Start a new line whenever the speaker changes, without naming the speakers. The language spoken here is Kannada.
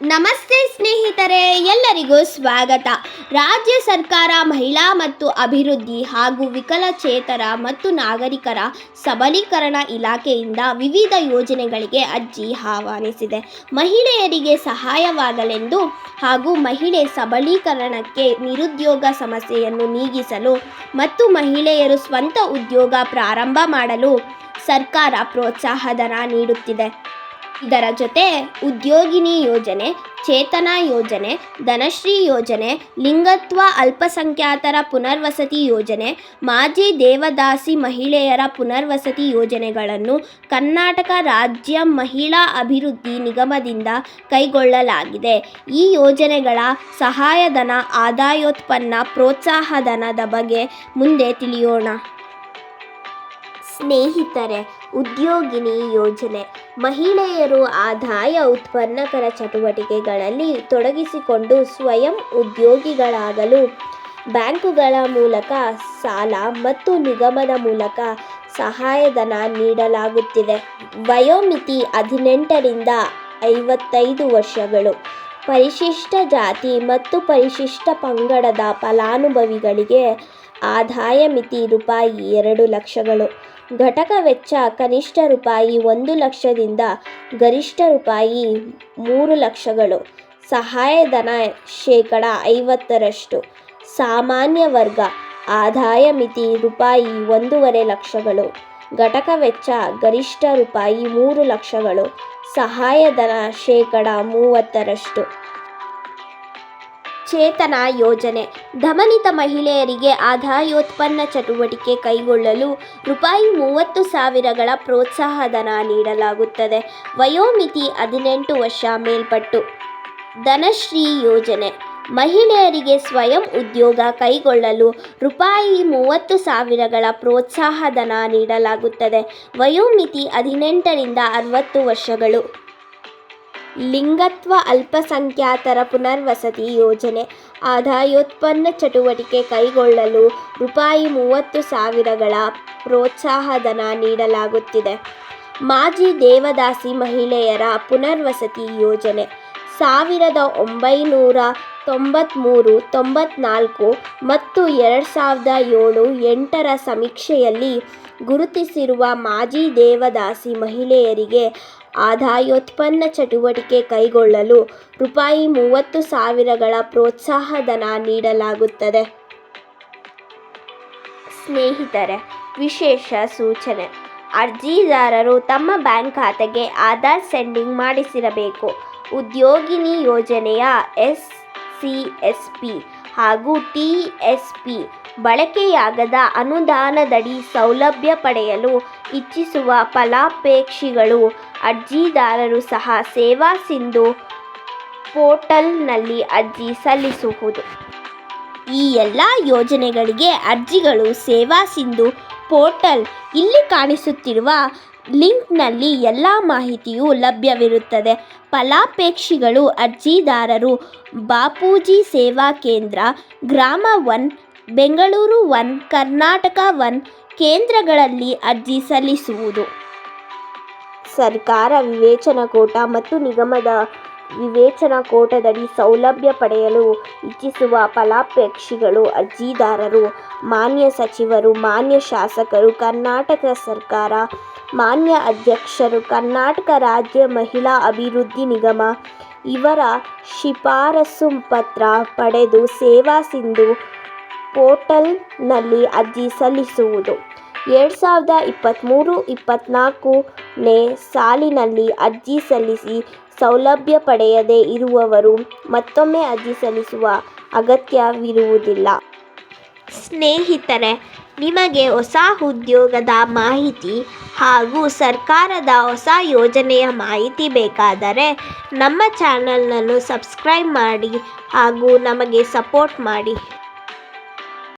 ನಮಸ್ತೆ ಸ್ನೇಹಿತರೆ, ಎಲ್ಲರಿಗೂ ಸ್ವಾಗತ. ರಾಜ್ಯ ಸರ್ಕಾರ, ಮಹಿಳಾ ಮತ್ತು ಅಭಿವೃದ್ಧಿ ಹಾಗೂ ವಿಕಲಚೇತರ ಮತ್ತು ನಾಗರಿಕರ ಸಬಲೀಕರಣ ಇಲಾಖೆಯಿಂದ ವಿವಿಧ ಯೋಜನೆಗಳಿಗೆ ಅರ್ಜಿ ಆಹ್ವಾನಿಸಿದೆ. ಮಹಿಳೆಯರಿಗೆ ಸಹಾಯವಾಗಲೆಂದು ಹಾಗೂ ಮಹಿಳೆ ಸಬಲೀಕರಣಕ್ಕೆ ನಿರುದ್ಯೋಗ ಸಮಸ್ಯೆಯನ್ನು ನೀಗಿಸಲು ಮತ್ತು ಮಹಿಳೆಯರು ಸ್ವಂತ ಉದ್ಯೋಗ ಪ್ರಾರಂಭ ಮಾಡಲು ಸರ್ಕಾರ ಪ್ರೋತ್ಸಾಹಧನ ನೀಡುತ್ತಿದೆ. ಇದರ ಜೊತೆ ಉದ್ಯೋಗಿನಿ ಯೋಜನೆ, ಚೇತನ ಯೋಜನೆ, ಧನಶ್ರೀ ಯೋಜನೆ, ಲಿಂಗತ್ವ ಅಲ್ಪಸಂಖ್ಯಾತರ ಪುನರ್ವಸತಿ ಯೋಜನೆ, ಮಾಜಿ ದೇವದಾಸಿ ಮಹಿಳೆಯರ ಪುನರ್ವಸತಿ ಯೋಜನೆಗಳನ್ನು ಕರ್ನಾಟಕ ರಾಜ್ಯ ಮಹಿಳಾ ಅಭಿವೃದ್ಧಿ ನಿಗಮದಿಂದ ಕೈಗೊಳ್ಳಲಾಗಿದೆ. ಈ ಯೋಜನೆಗಳ ಸಹಾಯಧನ, ಆದಾಯೋತ್ಪನ್ನ ಪ್ರೋತ್ಸಾಹಧನದ ಬಗ್ಗೆ ಮುಂದೆ ತಿಳಿಯೋಣ. ಸ್ನೇಹಿತರೆ, ಉದ್ಯೋಗಿನಿ ಯೋಜನೆ. ಮಹಿಳೆಯರು ಆದಾಯ ಉತ್ಪನ್ನಕರ ಚಟುವಟಿಕೆಗಳಲ್ಲಿ ತೊಡಗಿಸಿಕೊಂಡು ಸ್ವಯಂ ಉದ್ಯೋಗಿಗಳಾಗಲು ಬ್ಯಾಂಕುಗಳ ಮೂಲಕ ಸಾಲ ಮತ್ತು ನಿಗಮದ ಮೂಲಕ ಸಹಾಯಧನ ನೀಡಲಾಗುತ್ತಿದೆ. ವಯೋಮಿತಿ ಹದಿನೆಂಟರಿಂದ ಐವತ್ತೈದು ವರ್ಷಗಳು. ಪರಿಶಿಷ್ಟ ಜಾತಿ ಮತ್ತು ಪರಿಶಿಷ್ಟ ಪಂಗಡದ ಫಲಾನುಭವಿಗಳಿಗೆ ಆದಾಯ ಮಿತಿ ರೂಪಾಯಿ ಎರಡು ಲಕ್ಷಗಳು. ಘಟಕ ವೆಚ್ಚ ಕನಿಷ್ಠ ರೂಪಾಯಿ ಒಂದು ಲಕ್ಷದಿಂದ ಗರಿಷ್ಠ ರೂಪಾಯಿ ಮೂರು ಲಕ್ಷಗಳು. ಸಹಾಯಧನ ಶೇಕಡ ಐವತ್ತರಷ್ಟು. ಸಾಮಾನ್ಯ ವರ್ಗ ಆದಾಯ ಮಿತಿ ರೂಪಾಯಿ ಒಂದೂವರೆ ಲಕ್ಷಗಳು. ಘಟಕ ವೆಚ್ಚ ಗರಿಷ್ಠ ರೂಪಾಯಿ ಮೂರು ಲಕ್ಷಗಳು. ಸಹಾಯಧನ ಶೇಕಡ ಮೂವತ್ತರಷ್ಟು. ಚೇತನ ಯೋಜನೆ. ಧಮನಿತ ಮಹಿಳೆಯರಿಗೆ ಆದಾಯೋತ್ಪನ್ನ ಚಟುವಟಿಕೆ ಕೈಗೊಳ್ಳಲು ರೂಪಾಯಿ ಮೂವತ್ತು ಸಾವಿರಗಳ ಪ್ರೋತ್ಸಾಹಧನ ನೀಡಲಾಗುತ್ತದೆ. ವಯೋಮಿತಿ ಹದಿನೆಂಟು ವರ್ಷ ಮೇಲ್ಪಟ್ಟು. ಧನಶ್ರೀ ಯೋಜನೆ. ಮಹಿಳೆಯರಿಗೆ ಸ್ವಯಂ ಉದ್ಯೋಗ ಕೈಗೊಳ್ಳಲು ರೂಪಾಯಿ ಮೂವತ್ತು ಸಾವಿರಗಳ ಪ್ರೋತ್ಸಾಹಧನ ನೀಡಲಾಗುತ್ತದೆ. ವಯೋಮಿತಿ ಹದಿನೆಂಟರಿಂದ ಅರವತ್ತು ವರ್ಷಗಳು. ಲಿಂಗತ್ವ ಅಲ್ಪಸಂಖ್ಯಾತರ ಪುನರ್ವಸತಿ ಯೋಜನೆ, ಆದಾಯೋತ್ಪನ್ನ ಚಟುವಟಿಕೆ ಕೈಗೊಳ್ಳಲು ರೂಪಾಯಿ ಮೂವತ್ತು ಸಾವಿರಗಳ ಪ್ರೋತ್ಸಾಹಧನ ನೀಡಲಾಗುತ್ತಿದೆ. ಮಾಜಿ ದೇವದಾಸಿ ಮಹಿಳೆಯರ ಪುನರ್ವಸತಿ ಯೋಜನೆ, ಸಾವಿರದ ಒಂಬೈನೂರ ತೊಂಬತ್ತ್ಮೂರು ತೊಂಬತ್ನಾಲ್ಕು ಮತ್ತು ಎರಡು ಸಾವಿರದ ಏಳು ಎಂಟರ ಸಮೀಕ್ಷೆಯಲ್ಲಿ ಗುರುತಿಸಿರುವ ಮಾಜಿ ದೇವದಾಸಿ ಮಹಿಳೆಯರಿಗೆ ಆದಾಯೋತ್ಪನ್ನ ಚಟುವಟಿಕೆ ಕೈಗೊಳ್ಳಲು ರೂಪಾಯಿ ಮೂವತ್ತು ಸಾವಿರಗಳ ಪ್ರೋತ್ಸಾಹಧನ ನೀಡಲಾಗುತ್ತದೆ. ಸ್ನೇಹಿತರೆ, ವಿಶೇಷ ಸೂಚನೆ. ಅರ್ಜಿದಾರರು ತಮ್ಮ ಬ್ಯಾಂಕ್ ಖಾತೆಗೆ ಆಧಾರ್ ಸೆಂಡಿಂಗ್ ಮಾಡಿಸಿರಬೇಕು. ಉದ್ಯೋಗಿನಿ ಯೋಜನೆಯ ಎಸ್ ಸಿ ಎಸ್ ಪಿ ಹಾಗೂ ಟಿ ಎಸ್ ಪಿ ಬಳಕೆಯಾಗದ ಅನುದಾನದಡಿ ಸೌಲಭ್ಯ ಪಡೆಯಲು ಇಚ್ಛಿಸುವ ಫಲಾಪೇಕ್ಷಿಗಳು ಅರ್ಜಿದಾರರು ಸಹ ಸೇವಾ ಸಿಂಧು ಪೋರ್ಟಲ್ನಲ್ಲಿ ಅರ್ಜಿ ಸಲ್ಲಿಸುವುದು. ಈ ಎಲ್ಲ ಯೋಜನೆಗಳಿಗೆ ಅರ್ಜಿಗಳು ಸೇವಾ ಸಿಂಧು ಪೋರ್ಟಲ್ ಇಲ್ಲಿ ಕಾಣಿಸುತ್ತಿರುವ ಲಿಂಕ್ನಲ್ಲಿ ಎಲ್ಲ ಮಾಹಿತಿಯೂ ಲಭ್ಯವಿರುತ್ತದೆ. ಫಲಾಪೇಕ್ಷಿಗಳು ಅರ್ಜಿದಾರರು Bapuji Seva Kendra Grama one Bengaluru one, Karnataka one ಕೇಂದ್ರಗಳಲ್ಲಿ ಅರ್ಜಿ ಸಲ್ಲಿಸುವುದು. ಸರ್ಕಾರ ವಿವೇಚನಾ ಕೋಟ ಮತ್ತು ನಿಗಮದ ವಿವೇಚನಾ ಕೋಟದಡಿ ಸೌಲಭ್ಯ ಪಡೆಯಲು ಇಚ್ಛಿಸುವ ಫಲಾಪೇಕ್ಷಿಗಳು ಅರ್ಜಿದಾರರು, ಮಾನ್ಯ ಸಚಿವರು, ಮಾನ್ಯ ಶಾಸಕರು, ಕರ್ನಾಟಕ ಸರ್ಕಾರ, ಮಾನ್ಯ ಅಧ್ಯಕ್ಷರು, ಕರ್ನಾಟಕ ರಾಜ್ಯ ಮಹಿಳಾ ಅಭಿವೃದ್ಧಿ ನಿಗಮ, ಇವರ ಶಿಫಾರಸು ಪತ್ರ ಪಡೆದು ಸೇವಾ ಸಿಂಧು ಪೋರ್ಟಲ್ನಲ್ಲಿ ಅರ್ಜಿ ಸಲ್ಲಿಸುವುದು. ಎರಡು ಸಾವಿರದ ಇಪ್ಪತ್ತ್ಮೂರು ಇಪ್ಪತ್ತ್ನಾಲ್ಕನೇ ಸಾಲಿನಲ್ಲಿ ಅರ್ಜಿ ಸಲ್ಲಿಸಿ ಸೌಲಭ್ಯ ಪಡೆಯದೇ ಇರುವವರು ಮತ್ತೊಮ್ಮೆ ಅರ್ಜಿ ಸಲ್ಲಿಸುವ ಅಗತ್ಯವಿರುವುದಿಲ್ಲ. ಸ್ನೇಹಿತರೆ, ನಿಮಗೆ ಹೊಸ ಉದ್ಯೋಗದ ಮಾಹಿತಿ ಹಾಗೂ ಸರ್ಕಾರದ ಹೊಸ ಯೋಜನೆಯ ಮಾಹಿತಿ ಬೇಕಾದರೆ ನಮ್ಮ ಚಾನಲನ್ನು ಸಬ್ಸ್ಕ್ರೈಬ್ ಮಾಡಿ ಹಾಗೂ ನಮಗೆ ಸಪೋರ್ಟ್ ಮಾಡಿ.